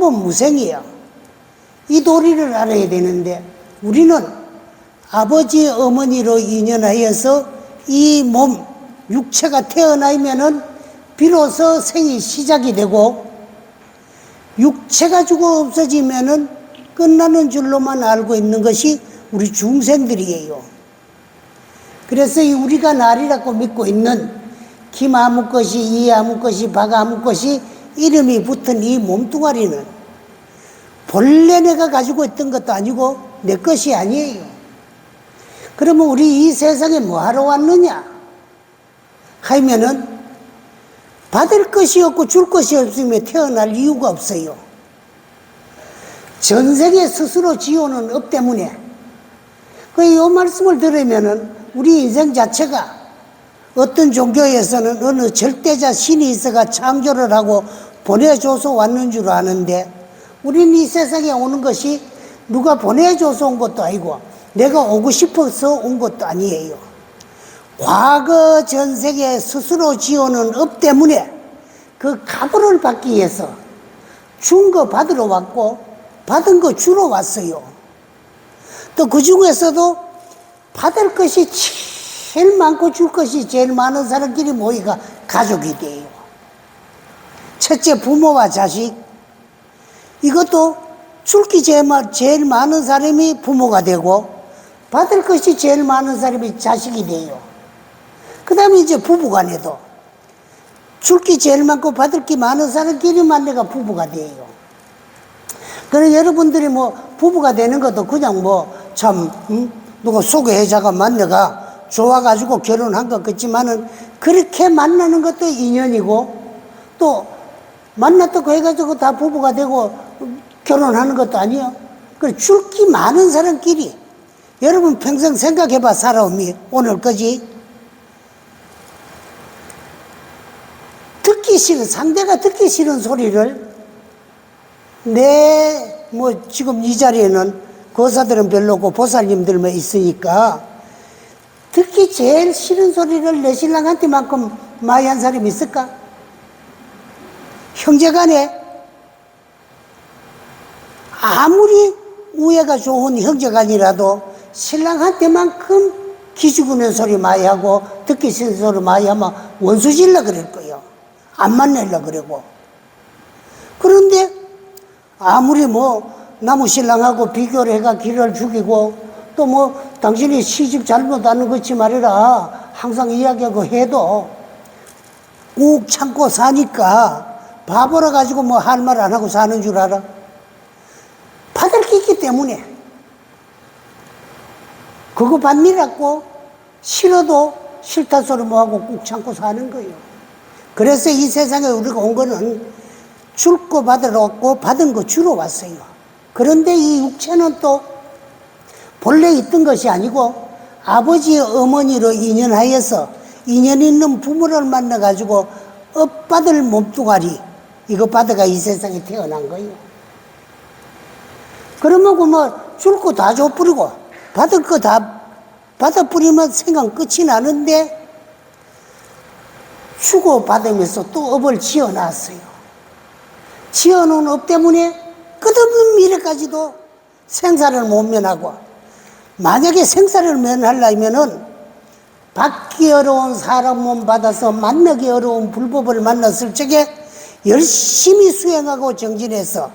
전부 무생이에요. 이 도리를 알아야 되는데 우리는 아버지 어머니로 인연하여서 이 몸 육체가 태어나면은 비로소 생이 시작이 되고 육체가 죽어 없어지면은 끝나는 줄로만 알고 있는 것이 우리 중생들이에요. 그래서 이 우리가 날이라고 믿고 있는 김 아무 것이 이 아무 것이 박 아무 것이 이름이 붙은 이 몸뚱아리는 본래 내가 가지고 있던 것도 아니고 내 것이 아니에요. 그러면 우리 이 세상에 뭐 하러 왔느냐? 하면은 받을 것이 없고 줄 것이 없으면 태어날 이유가 없어요. 전생에 스스로 지어놓은 업 때문에 그 이 말씀을 들으면은 우리 인생 자체가 어떤 종교에서는 어느 절대자 신이 있어가 창조를 하고 보내줘서 왔는 줄 아는데 우리는 이 세상에 오는 것이 누가 보내줘서 온 것도 아니고 내가 오고 싶어서 온 것도 아니에요. 과거 전생에 스스로 지어놓은 업 때문에 그 가부를 받기 위해서 준 거 받으러 왔고 받은 거 주러 왔어요. 또 그 중에서도 받을 것이 제일 많고 줄 것이 제일 많은 사람끼리 모이가 가족이 돼요. 첫째 부모와 자식 이것도 줄기 제일, 많은 사람이 부모가 되고 받을 것이 제일 많은 사람이 자식이 돼요. 그 다음에 이제 부부간에도 줄기 제일 많고 받을 게 많은 사람끼리만 내가 부부가 돼요. 그래 여러분들이 뭐 부부가 되는 것도 그냥 뭐참 누가 소개해자가 만나가 좋아가지고 결혼한 것 같지만은 그렇게 만나는 것도 인연이고 또 만났다고 해가지고 다 부부가 되고 결혼하는 것도 아니요. 그 줄기 많은 사람끼리 여러분 평생 생각해봐 살아오미 오늘까지 듣기 싫은 상대가 듣기 싫은 소리를 내 뭐 지금 이 자리에는 거사들은 별로고 보살님들만 있으니까 듣기 제일 싫은 소리를 내 신랑한테만큼 많이 한 사람이 있을까? 형제간에 아무리 우애가 좋은 형제간이라도 신랑한테만큼 기죽으는 소리 많이 하고 듣기 싫은 소리 많이 하면 원수질라 그럴 거예요. 안 만날라 그러고. 그런데 아무리 뭐 나무 신랑하고 비교를 해가 길을 죽이고 또 뭐 당신이 시집 잘못하는 것지 말이라 항상 이야기하고 해도 꾹 참고 사니까 바보라 가지고 뭐 할 말 안 하고 사는 줄 알아? 받을 게 있기 때문에 그거 받니라고 싫어도 싫다 소리 뭐하고 꾹 참고 사는 거예요. 그래서 이 세상에 우리가 온 거는 줄 거 받으러 왔고 받은 거 주러 왔어요. 그런데 이 육체는 또 본래 있던 것이 아니고 아버지 어머니로 인연하여서 인연 있는 부모를 만나가지고 업받을 몸뚱아리 이거 받아가 이 세상에 태어난 거예요. 그러면 그뭐줄 거 다 줘버리고 받을 거 다 받아버리면 생각 끝이 나는데 주고 받으면서 또 업을 지어놨어요. 지어놓은 업 때문에 끝없는 미래까지도 생사를 못 면하고 만약에 생사를 면하려면은 받기 어려운 사람 몸 받아서 만나기 어려운 불법을 만났을 적에 열심히 수행하고 정진해서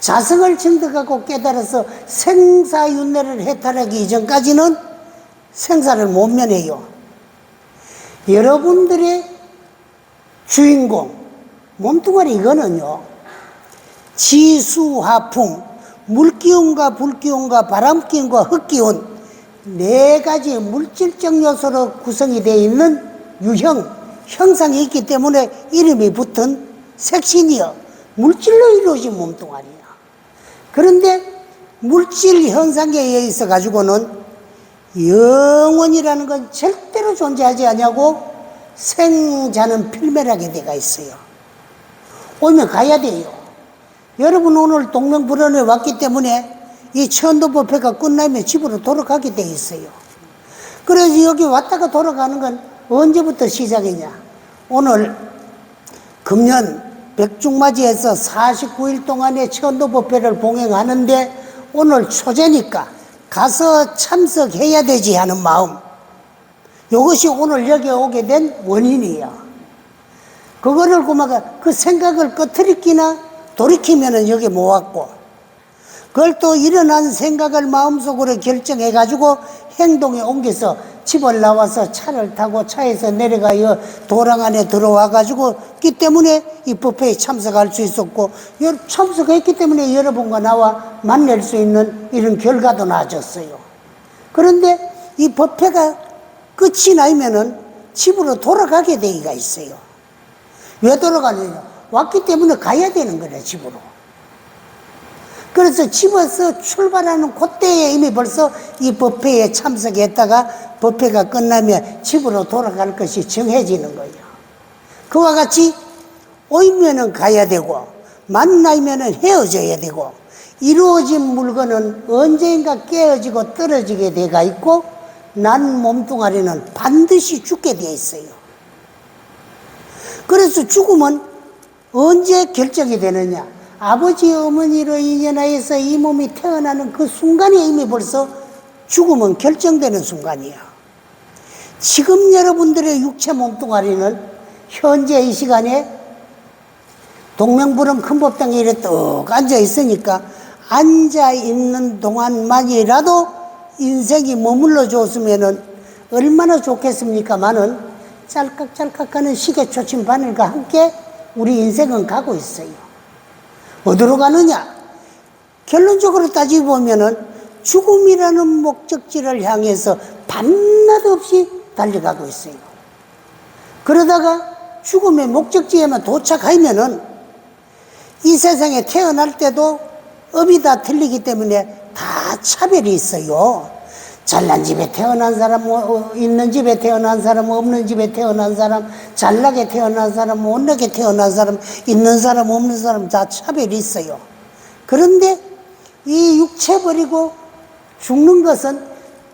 자성을 증득하고 깨달아서 생사윤회를 해탈하기 이전까지는 생사를 못 면해요. 여러분들의 주인공, 몸뚱아리 이거는요, 지수화풍, 물기운과 불기운과 바람기운과 흙기운 네 가지 물질적 요소로 구성이 되어 있는 유형, 형상이 있기 때문에 이름이 붙은 색신이여 물질로 이루어진 몸뚱아리야. 그런데 물질 현상에 의해 가지고는 영원이라는 건 절대로 존재하지 않냐고 생자는 필멸하게 돼가 있어요. 오면 가야 돼요. 여러분 오늘 동명불원에 왔기 때문에 이 천도법회가 끝나면 집으로 돌아가게 돼 있어요. 그래서 여기 왔다가 돌아가는 건 언제부터 시작이냐? 오늘 금년 백중맞이에서 49일 동안의 천도법회를 봉행하는데 오늘 초제니까 가서 참석해야 되지 하는 마음. 이것이 오늘 여기 오게 된 원인이에요. 그거를 그 생각을 꺼트리기나 돌이키면은 여기 못 왔고 그걸 또 일어난 생각을 마음속으로 결정해 가지고 행동에 옮겨서 집을 나와서 차를 타고 차에서 내려가요 도랑 안에 들어와 가지고 기 때문에 이 법회에 참석할 수 있었고 여- 참석했기 때문에 여러분과 나와 만날 수 있는 이런 결과도 나아졌어요. 그런데 이 법회가 끝이 나면은 집으로 돌아가게 되기가 있어요. 왜 돌아가느냐? 왔기 때문에 가야 되는 거래, 집으로. 그래서 집에서 출발하는 그때에 이미 벌써 이 법회에 참석했다가 법회가 끝나면 집으로 돌아갈 것이 정해지는 거예요. 그와 같이 오면은 가야 되고 만나면은 헤어져야 되고 이루어진 물건은 언젠가 깨어지고 떨어지게 돼가 있고 난 몸뚱아리는 반드시 죽게 돼 있어요. 그래서 죽음은 언제 결정이 되느냐? 아버지 어머니로 인연하여서 이 몸이 태어나는 그 순간에 이미 벌써 죽음은 결정되는 순간이야. 지금 여러분들의 육체 몸뚱아리는 현재 이 시간에 동명부름 큰 법당에 이래 떡 앉아 있으니까 앉아 있는 동안만이라도 인생이 머물러 줬으면은 얼마나 좋겠습니까만은 짤깍짤깍 하는 시계 초침 바늘과 함께 우리 인생은 가고 있어요. 어디로 가느냐? 결론적으로 따지고 보면은 죽음이라는 목적지를 향해서 밤낮 없이 달려가고 있어요. 그러다가 죽음의 목적지에만 도착하면은 이 세상에 태어날 때도 업이 다 틀리기 때문에 다 차별이 있어요. 잘난 집에 태어난 사람, 어, 어, 있는 집에 태어난 사람, 없는 집에 태어난 사람, 잘나게 태어난 사람, 못나게 태어난 사람, 있는 사람, 없는 사람 다 차별이 있어요. 그런데 이 육체 버리고 죽는 것은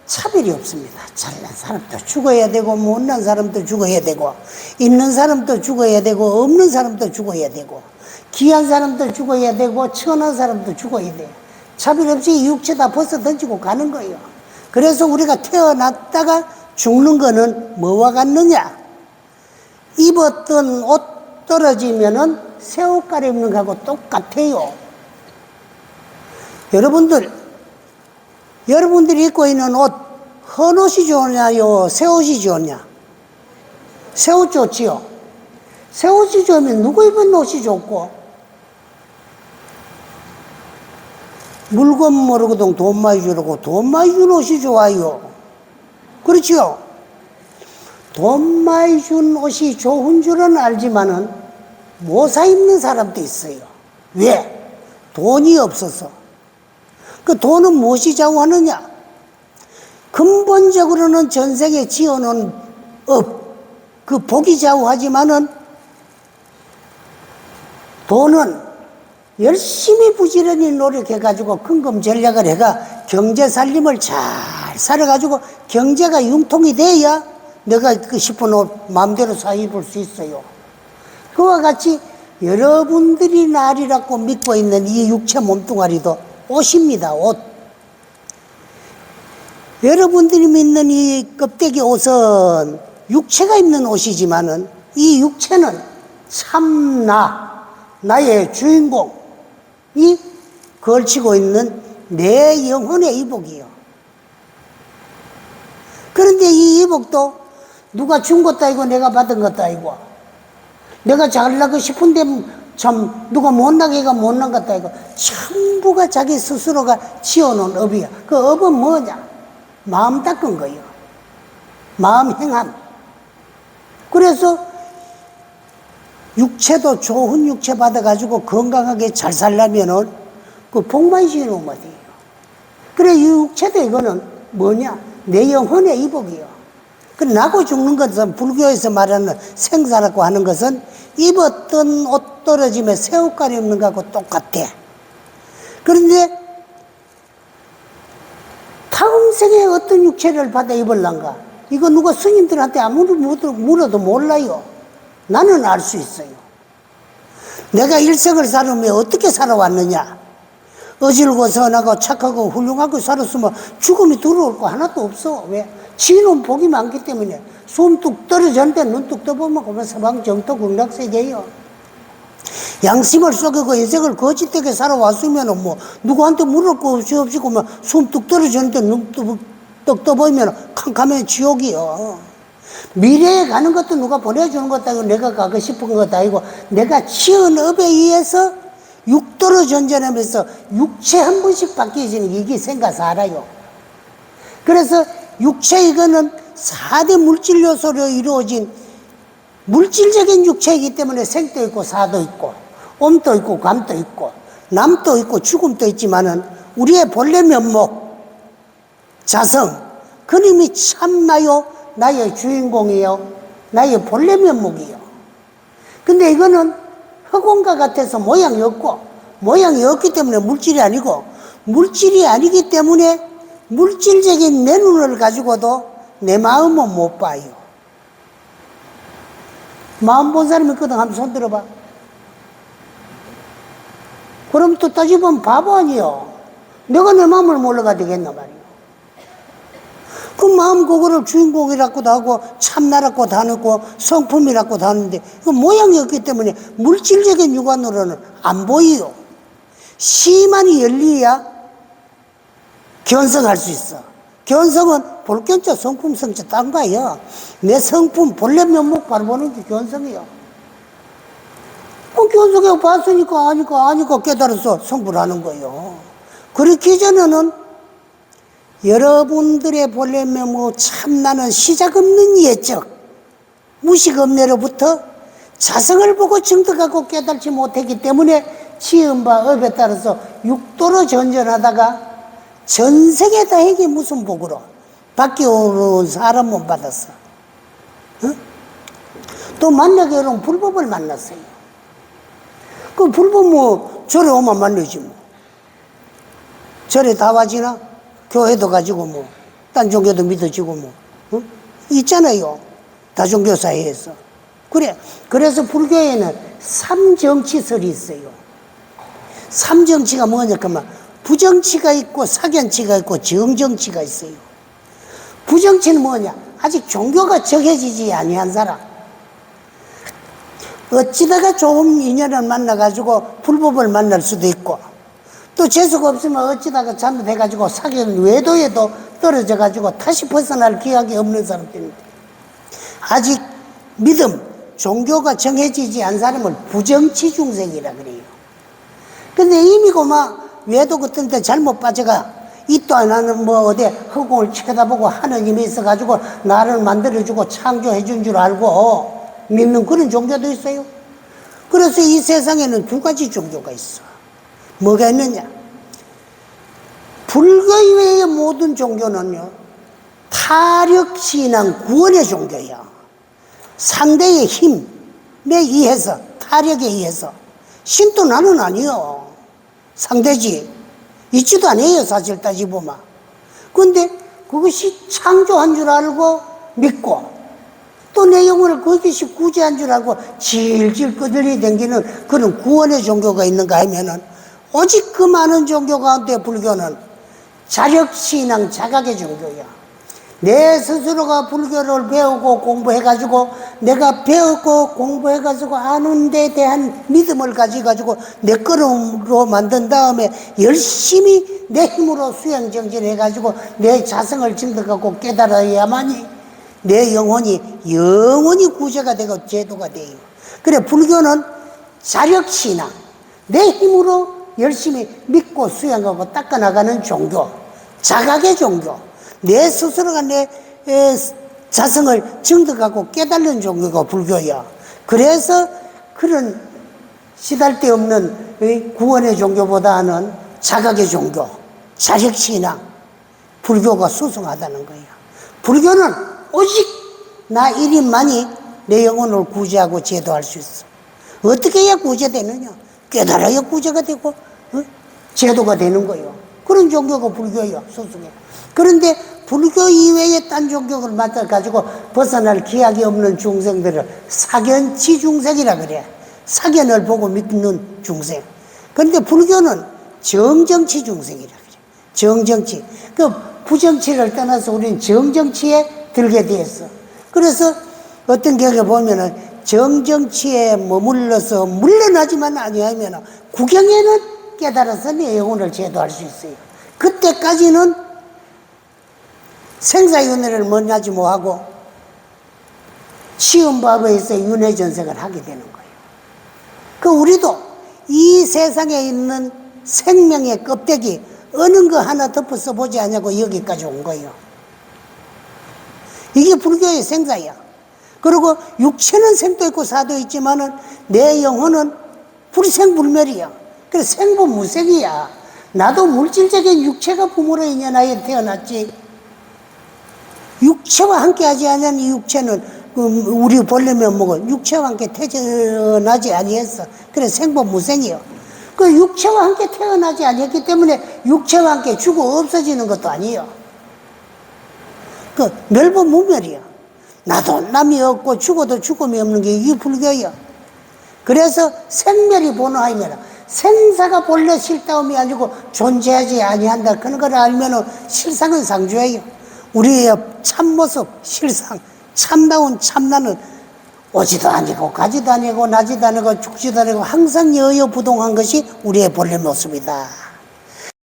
차별이 없습니다. 잘난 사람도 죽어야 되고, 못난 사람도 죽어야 되고, 있는 사람도 죽어야 되고, 없는 사람도 죽어야 되고, 귀한 사람도 죽어야 되고, 천한 사람도 죽어야 돼요. 차별 없이 이 육체 다 벗어 던지고 가는 거예요. 그래서 우리가 태어났다가 죽는 거는 뭐와 같느냐? 입었던 옷 떨어지면은 새 옷 갈아입는 거하고 똑같아요. 여러분들, 여러분들이 입고 있는 옷, 헌 옷이 좋냐요? 새 옷이 좋냐? 새 옷 좋지요? 새 옷이 좋으면 누구 입은 옷이 좋고, 물건 모르거든 돈 많이 주라고 돈 많이 준 옷이 좋아요. 그렇죠? 돈 많이 준 옷이 좋은 줄은 알지만은 못 사 입는 사람도 있어요. 왜? 돈이 없어서. 그 돈은 무엇이 좌우하느냐? 근본적으로는 전생에 지어놓은 업, 그 복이 좌우하지만은 돈은 열심히 부지런히 노력해가지고 근금 전략을 해가 경제 살림을 잘 살아가지고 경제가 융통이 돼야 내가 그 싶은 옷 마음대로 사 입을 수 있어요. 그와 같이 여러분들이 날이라고 믿고 있는 이 육체 몸뚱아리도 옷입니다, 옷. 여러분들이 믿는 이 껍데기 옷은 육체가 입는 옷이지만은 이 육체는 참나, 나의 주인공 이 걸치고 있는 내 영혼의 이복이요. 그런데 이 이복도 누가 준 것도 아니고 내가 받은 것도 아니고 내가 잘나고 싶은데 참 누가 못나게가 못난 것도 아니고 전부가 자기 스스로가 지어놓은 업이야. 그 업은 뭐냐? 마음 닦은 거예요. 마음 행함. 그래서 육체도 좋은 육체 받아가지고 건강하게 잘 살려면은 그 복만 지어놓으면 돼요. 그래, 이 육체도 이거는 뭐냐? 내 영혼의 이복이요. 그 나고 죽는 것은 불교에서 말하는 생사라고 하는 것은 입었던 옷 떨어지면 새옷 갈아입는 거하고 똑같아. 그런데 다음 생에 어떤 육체를 받아 입을란가? 이거 누가 스님들한테 아무리 물어도 몰라요. 나는 알 수 있어요. 내가 일생을 살으며 어떻게 살아왔느냐? 어질고 선하고 착하고 훌륭하고 살았으면 죽음이 들어올 거 하나도 없어. 왜? 지는 복이 많기 때문에 숨뚝 떨어졌는데 눈뚝 떠보면 그만 서방 정토 극락세계요. 양심을 썩이고 인생을 거짓되게 살아왔으면 뭐 누구한테 물을 거 없이 없이 그만 숨뚝 떨어졌는데 눈뚝 떠보이면 캄캄해 지옥이요. 미래에 가는 것도 누가 보내주는 것도 아니고 내가 가고 싶은 것도 아니고 내가 지은 업에 의해서 육도로 전전하면서 육체 한 번씩 바뀌어지는 이게 생각 살아요. 그래서 육체 이거는 4대 물질 요소로 이루어진 물질적인 육체이기 때문에 생도 있고 사도 있고 옴도 있고 감도 있고 남도 있고 죽음도 있지만은 우리의 본래 면목 자성 그님이 참나요 나의 주인공이요 나의 본래 면목이요 근데 이거는 흑원과 같아서 모양이 없고 모양이 없기 때문에 물질이 아니고 물질이 아니기 때문에 물질적인 내 눈을 가지고도 내 마음은 못 봐요. 마음 본 사람이 있거든. 한번 손 들어봐. 그럼 또 따지보면 바보 아니요. 내가 내 마음을 몰라가 되겠나 말이요. 그 마음 그거를 주인공이라고도 하고 참나라고도 하고 성품이라고도 하는데 그 모양이 없기 때문에 물질적인 육안으로는 안 보이요. 시만이 열리야 견성할 수 있어. 견성은 볼견자 성품 성자 딴 거예요. 내 성품 본래 면목 바로 보는 게 견성이요. 그 견성에 봤으니까 아니까 아니까 깨달아서 성불하는 거예요. 그렇기 전에는 여러분들의 본래 면목 참나는 시작 없는 예적 무식 없네로부터 자성을 보고 증득하고 깨달지 못했기 때문에 지은 바 업에 따라서 육도로 전전하다가 전생에 다행히 무슨 복으로 밖에 오는 사람은 받았어. 어? 또 만나게 되면 불법을 만났어요. 그 불법 뭐 절에 오면 만나지 뭐. 절에 다 와지나? 교회도 가지고 뭐. 딴 종교도 믿어지고 뭐. 어? 있잖아요. 다종교 사이에서. 그래. 그래서 불교에는 삼정치설이 있어요. 삼정치가 뭐냐, 그러면 부정치가 있고 사견치가 있고 정정치가 있어요. 부정치는 뭐냐? 아직 종교가 정해지지 아니한 사람. 어찌다가 좋은 인연을 만나가지고 불법을 만날 수도 있고 또 재수가 없으면 어찌다가 잘못해가지고 사견 외도에도 떨어져가지고 다시 벗어날 기약이 없는 사람들입니다. 아직 믿음, 종교가 정해지지 않은 사람을 부정치 중생이라 그래요. 근데 이미 고마 외도 같은 데 잘못 빠져가 이또 하나는 뭐 어디 허공을 쳐다보고 하느님이 있어가지고 나를 만들어주고 창조해준 줄 알고 믿는 그런 종교도 있어요. 그래서 이 세상에는 두 가지 종교가 있어. 뭐가 있느냐? 불교 이외의 모든 종교는요, 타력신앙 구원의 종교야. 상대의 힘에 의해서, 타력에 의해서. 신도 나는 아니요. 상대지. 있지도 않아요, 사실 따지보면. 근데 그것이 창조한 줄 알고 믿고 또 내 영혼을 그것이 구제한 줄 알고 질질 끄들이 댕기는 그런 구원의 종교가 있는가 하면은 오직 그 많은 종교 가운데 불교는 자력신앙 자각의 종교야. 내 스스로가 불교를 배우고 공부해가지고 내가 배우고 공부해가지고 아는 데 대한 믿음을 가지가지고 내 거로 만든 다음에 열심히 내 힘으로 수행정진해가지고 내 자성을 증득하고 깨달아야만이 내 영혼이 영원히 구제가 되고 제도가 돼요. 그래 불교는 자력신앙 내 힘으로 열심히 믿고 수행하고 닦아나가는 종교 자각의 종교 내 스스로가 내 자성을 증득하고 깨달는 종교가 불교야. 그래서 그런 시달데 없는 구원의 종교보다는 자각의 종교, 자력신앙, 불교가 수승하다는 거야. 불교는 오직 나 일인만이 내 영혼을 구제하고 제도할 수 있어. 어떻게 해야 구제되느냐? 깨달아야 구제가 되고, 어? 제도가 되는 거예요. 그런 종교가 불교예요, 소승에. 그런데 불교 이외의 딴 종교를 맡아 가지고 벗어날 기약이 없는 중생들을 사견치 중생이라 그래. 사견을 보고 믿는 중생. 그런데 불교는 정정치 중생이라 그래. 정정치. 그 부정치를 떠나서 우리는 정정치에 들게 되었어. 그래서 어떤 경우에 보면은 정정치에 머물러서 물러나지만 아니하면 구경에는 깨달아서 내 영혼을 제도할 수 있어요. 그때까지는 생사윤회를 만나지 못하고 시음바보에서 윤회 전생을 하게 되는 거예요. 그 우리도 이 세상에 있는 생명의 껍데기 어느 거 하나 덮어 써보지 않냐고 여기까지 온 거예요. 이게 불교의 생사야. 그리고 육체는 생도 있고 사도 있지만은 내 영혼은 불생불멸이야. 그래서 생부 무생이야. 나도 물질적인 육체가 부모로 인연하여 태어났지. 육체와 함께 하지 않은 이 육체는 그 우리 본래면 뭐고 육체와 함께 태어나지 아니했어. 그래 생부 무생이요. 그 육체와 함께 태어나지 아니했기 때문에 육체와 함께 죽어 없어지는 것도 아니에요. 그 멸보무멸이야. 나도 남이 없고 죽어도 죽음이 없는 게 이 불교야. 그래서 생멸이 본호하면 생사가 본래 실다움이 아니고 존재하지 아니한다. 그런 걸 알면은 실상은 상주예요. 우리의 참모습, 실상, 참다운 참나는 오지도 아니고 가지도 아니고 나지도 아니고 죽지도 아니고 항상 여여부동한 것이 우리의 본래 모습이다.